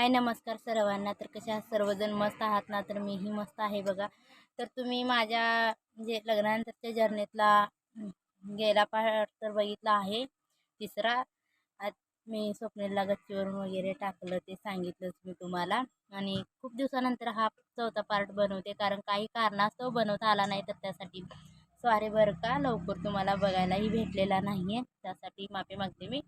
हाय नमस्कार सर्वांना. तर कशा आहात? सर्वजण मस्त आहात ना? तर मीही मस्त आहे बघा. तर तुम्ही माझ्या म्हणजे लग्नानंतरच्या जर्नीतला गेला पार्ट तर बघितला आहे. तिसरा आज मी स्वप्नेला गच्चीवरून वगैरे टाकलं ते सांगितलंच मी तुम्हाला. आणि खूप दिवसानंतर हा चौथा पार्ट बनवते. कारण काही कारणास्तव बनवता आला नाही तर त्यासाठी सॉरी बरं का. लवकर तुम्हाला बघायलाही भेटलेला नाही आहे त्यासाठी माफी मागते मी.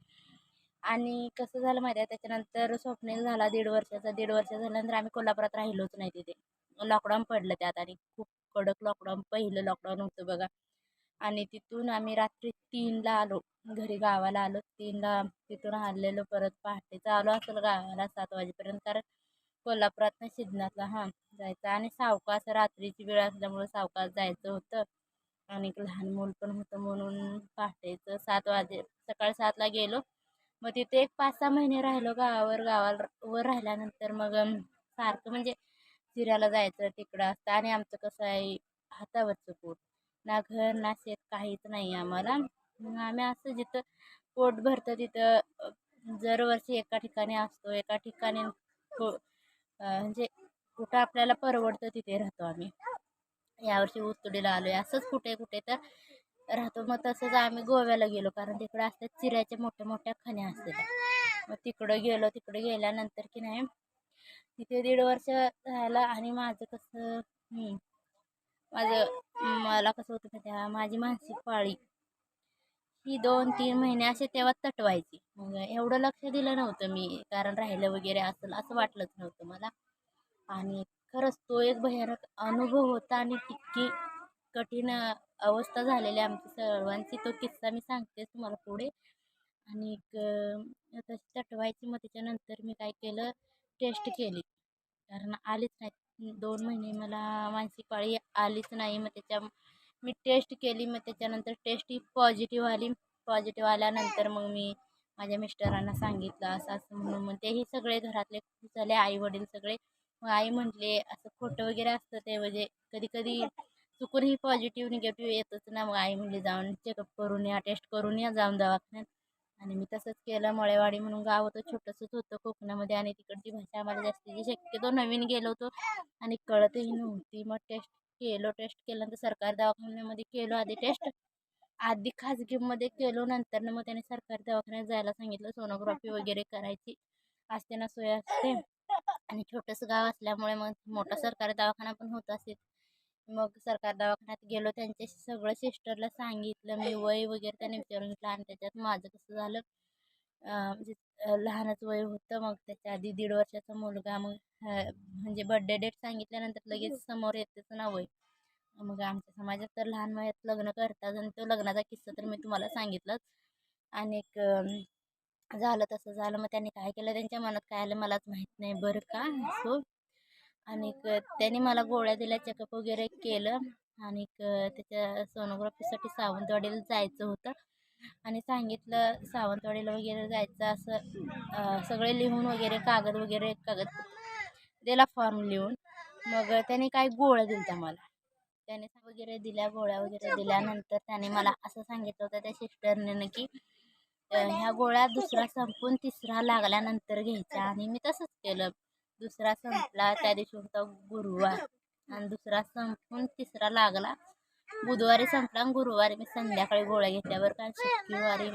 आणि कसं झालं माहिती आहे त्याच्यानंतर स्वप्नील झाला दीड वर्षाचा. दीड वर्ष झाल्यानंतर आम्ही कोल्हापुरात राहिलोच नाही तिथे. लॉकडाऊन पडलं त्यात आणि खूप कडक लॉकडाऊन पहिलं लॉकडाऊन होतं बघा. आणि तिथून आम्ही रात्री तीनला आलो. घरी गावाला आलो. तीनला तिथून हल्लेलो परत पहाटेचं आलो असेल गावाला सात वाजेपर्यंत. कारण कोल्हापुरातनं शिजनातला हां जायचं. आणि सावकाश रात्रीची वेळ असल्यामुळं सावकाश जायचं होतं. आणि एक लहान मूल पण होतं म्हणून पहाटेचं सात वाजे सकाळी सातला गेलो. मग तिथे एक पाच सहा महिने राहिलो गावावर गावावर वर राहिल्यानंतर मग सारखं म्हणजे फिरायला जायचं तिकडं असतं. आणि आमचं कसं आहे हातावरचं पोट. ना घर ना शेत काहीच नाही आम्हाला. मग आम्ही असं जिथं पोट भरतं तिथं दरवर्षी एका ठिकाणी असतो. एका ठिकाणी को- म्हणजे कुठं आपल्याला परवडतं तिथे राहतो आम्ही. यावर्षी ऊसतोडीला आलो आहे असंच कुठे कुठे तर राहतो. मग तसंच आम्ही गोव्याला गेलो. कारण तिकडं असतात चिऱ्याच्या मोठ्या मोठ्या खण्या असतात. मग तिकडं गेलो. तिकडे गेल्यानंतर की नाही तिथे दीड वर्ष राहिलं आणि माझं कसं माझं मला कसं होतं त्या माझी मानसिक पाळी ही दोन तीन महिने असे तेव्हा तटवायची. मग एवढं लक्ष दिलं नव्हतं मी. कारण राहिलं वगैरे असेल असं वाटलंच नव्हतं मला. आणि खरंच तो एक भयानक अनुभव होता आणि तितकी कठीण अवस्था झालेली आमची सर्वांची. तो किस्सा मी सांगतेच तुम्हाला पुढे. आणि तशी चटवायची मग त्याच्यानंतर मी काय केलं टेस्ट केली. कारण आलीच नाही दोन महिने मला मानसिक पाळी आलीच नाही. मग त्याच्या मी टेस्ट केली. मग त्याच्यानंतर टेस्ट ही पॉझिटिव्ह आली. पॉझिटिव्ह आल्यानंतर मग मी माझ्या मिस्टरांना सांगितलं असं असं म्हणून. मग तेही सगळे घरातले खूप झाले आई वडील सगळे. मग आई म्हटले असं खोटं वगैरे असतं ते म्हणजे कधी कधी चुकूनही पॉझिटिव्ह निगेटिव्ह येतच ना. मग आई म्हणली जाऊन चेकअप करून या टेस्ट करून या जाऊन दवाखान्यात. आणि मी तसंच केलं. मळेवाडी म्हणून गाव होतं छोटंसंच होतं कोकणामध्ये. आणि तिकडची भाषा आम्हाला जास्तीची शक्यतो नवीन गेलो होतो. आणि कळतही नव्हती. मग टेस्ट केलो टेस्ट केल्यानंतर सरकारी दवाखान्यामध्ये केलो आधी टेस्ट आधी खाजगीमध्ये केलो. नंतर मग त्याने सरकारी दवाखान्यात जायला सांगितलं. सोनोग्राफी वगैरे करायची. असते ना सोय असते. आणि छोटंसं गाव असल्यामुळे मग मोठा सरकारी दवाखाना पण होत असेल. मग सरकारी दवाखान्यात गेलो त्यांच्याशी सगळं सिस्टरला सांगितलं मी वय वगैरे त्याने विचारून घेतलं आणि त्याच्यात माझं कसं झालं म्हणजे लहानच वय होतं मग त्याच्या आधी दीड वर्षाचा मुलगा मग म्हणजे बड्डे डेट सांगितल्यानंतर लगेच समोर येतेच ना वय मग आमच्या समाजात तर लहान वयात लग्न करतात आणि तो लग्नाचा किस्सा तर मी तुम्हाला सांगितलंच. आणि झालं तसं झालं मग त्यांनी काय केलं त्यांच्या मनात काय आलं मलाच माहीत नाही बरं का सो आणि त्याने त्यांनी मला गोळ्या दिल्या चेकअप वगैरे केलं आणि त्याच्या सोनोग्राफीसाठी सावंतवाडीला जायचं होतं. आणि सांगितलं सावंतवाडीला वगैरे जायचं असं सगळे लिहून वगैरे कागद वगैरे कागद दिला फॉर्म लिहून. मग त्याने काही गोळ्या दिल्या मला. त्याने वगैरे दिल्या गोळ्या वगैरे दिल्यानंतर त्याने मला असं सांगितलं होतं त्या सिस्टरने की ह्या गोळ्या दुसरा संपून तिसरा लागल्यानंतर घ्यायच्या. आणि मी तसंच केलं. दुसरा संपला त्या दिवशी होता गुरुवार. आणि दुसरा संपून तिसरा लागला. बुधवारी संपला आणि गुरुवारी मी संध्याकाळी गोळ्या घेतल्यावर कारण शुक्रवारी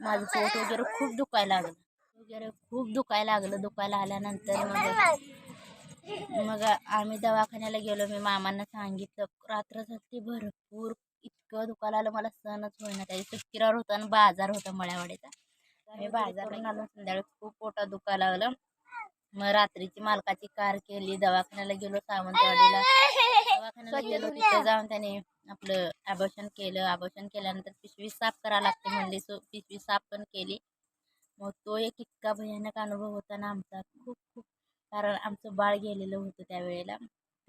माझं पोट वगैरे खूप दुखायला लागलं. वगैरे खूप दुखायला लागलं. दुखायला आल्यानंतर मग मग आम्ही दवाखान्याला गेलो. मी मामांना सांगितलं रात्र झाली भरपूर. इतकं दुखायला आलं मला सहनच होईना. त्या दिवशी होता आणि बाजार होता मळ्यावाडीचा. आम्ही बाजारून आलो. संध्याकाळी खूप पोटात दुखायला लागलं. मग रात्रीची मालकाची कार केली दवाखान्याला गेलो सावंतवाडीला. दवाखान्याला गेलो तिथे जाऊन त्याने आपलं आभूषण केलं. आभूषण केल्यानंतर पिशवी साफ करावं लागते म्हणली सो पिशवी साफ पण केली. मग तो एक इतका भयानक अनुभव होता ना आमचा. खूप खूप. कारण आमचं बाळ गेलेलं होतं त्यावेळेला.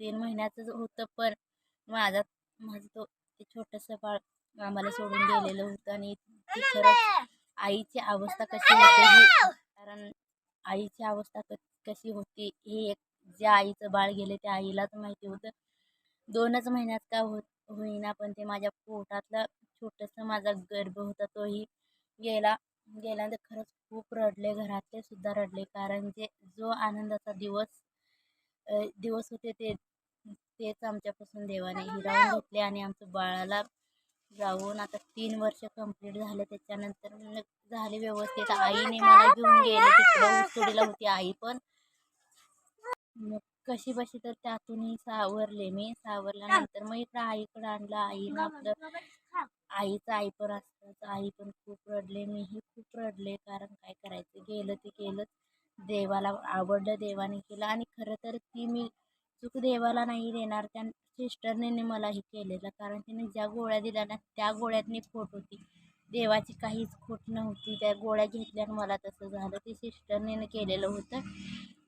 तीन महिन्याचं होतं पण माझा माझं तो छोटंसं बाळ आम्हाला सोडून गेलेलं होतं आणि ती खरंच आईची अवस्था कशी होते ही कारण आईची अवस्था क कशी होती? हे एक ज्या आईचं बाळ गेले त्या आईलाच माहिती होतं. दोनच महिन्यात का होत होईना पण ते माझ्या पोटातलं छोटंसं माझा गर्भ होता तोही गेला. गेल्यानंतर खरंच खूप रडले घरातले सुद्धा रडले कारण जे जो आनंदाचा दिवस दिवस होते ते तेच आमच्यापासून देवाने हिरावून घेतले आणि आमच्या बाळाला जाऊन आता तीन वर्ष कंप्लीट झाले त्याच्यानंतर झाले व्यवस्थित. आईने मला घेऊन गेले तिकडं ऊसतोडीला होती आई पण. मग कशी बशी तर त्यातूनही सावरले मी. सावरल्यानंतर मग इकडं आईकडं आणलं. आईनं आपलं आईचं आई पण असतं आई पण खूप रडले. मीही खूप रडले. कारण काय करायचं? गेलं ते केलंच देवाला आवडलं देवाने केलं. आणि खरं तर ती मी चूक देवाला नाही देणार. त्या सिस्टरने मला हे केलेलं. कारण तिने ज्या गोळ्या दिल्या ना त्या गोळ्यातनी खोट होती. देवाची काहीच खोट नव्हती. त्या गोळ्या घेतल्या मला तसं झालं. ते सिस्टरने केलेलं होतं.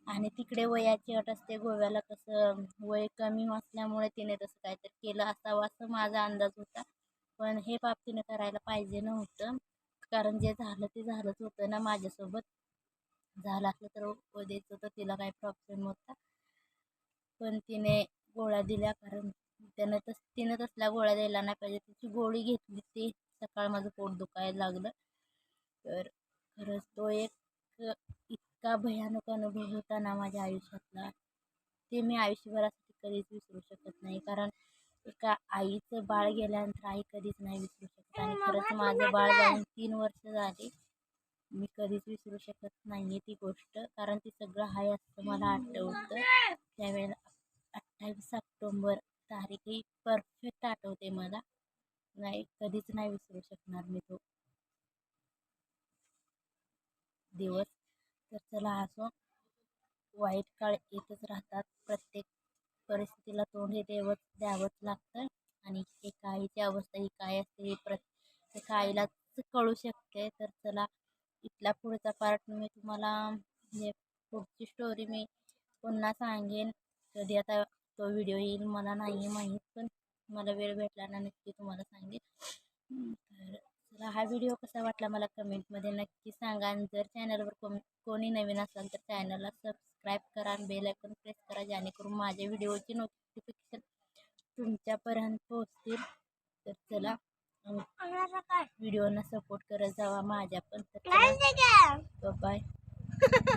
आणि तिकडे वयाची अट असते. गोव्याला कसं वय कमी असल्यामुळे तिने तसं काहीतरी केलं असावं असं माझा अंदाज होता. पण हे पाप तिने करायला पाहिजे नव्हतं. कारण जे झालं ते झालंच होतं ना माझ्यासोबत. झालं असलं तर होऊ द्यायचं तर तिला काही प्रॉब्लेम होता पण तिने गोळ्या दिल्या कारण त्यानं तस तिनं तसल्या गोळ्या द्यायला नाही पाहिजे. तिची गोळी घेतली ती. सकाळ माझं पोट दुखायला लागलं. तर खरंच तो एक इतका भयानक अनुभव होता ना माझ्या आयुष्यातला. ते मी आयुष्यभरासाठी कधीच विसरू शकत नाही. कारण एका आईचं बाळ गेल्यानंतर आई कधीच नाही विसरू शकत. आणि खरंच माझं बाळ जाऊन तीन वर्ष झाली. मी कधीच विसरू शकत नाही आहे ती गोष्ट. कारण ती सगळं हाय असतं मला आठवतं. त्यावेळेला अठ्ठावीस ऑक्टोंबर तारीखही परफेक्ट आठवते मला. नाही कधीच नाही विसरू शकणार मी तो. दिवस. तर चला असो वाईट काळ येतच राहतात. प्रत्येक परिस्थितीला तोंड हे देवच द्यावंच लागतं. आणि एका आईची अवस्था ही काय असते हे प्रत्येक आईलाच कळू शकते. तर चला इथला पुढचा पार्ट मी तुम्हाला म्हणजे पुढची स्टोरी मी पुन्हा सांगेन. कधी आता तो व्हिडिओ येईल मला नाही माहीत पण मला वेळ भेटला ना नक्की तुम्हाला सांगेन. तर चला हा व्हिडिओ कसा वाटला मला कमेंटमध्ये नक्की सांगा. आणि जर चॅनलवर कोण कोणी नवीन असाल तर चॅनलला सबस्क्राईब करा आणि बेल आयकॉन प्रेस करा. जेणेकरून माझ्या व्हिडिओची नोटिफिकेशन तुमच्यापर्यंत पोहोचतील. तर चला व्हिडिओना सपोर्ट करत जावा. माझ्या पण बाय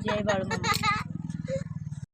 जय बाळू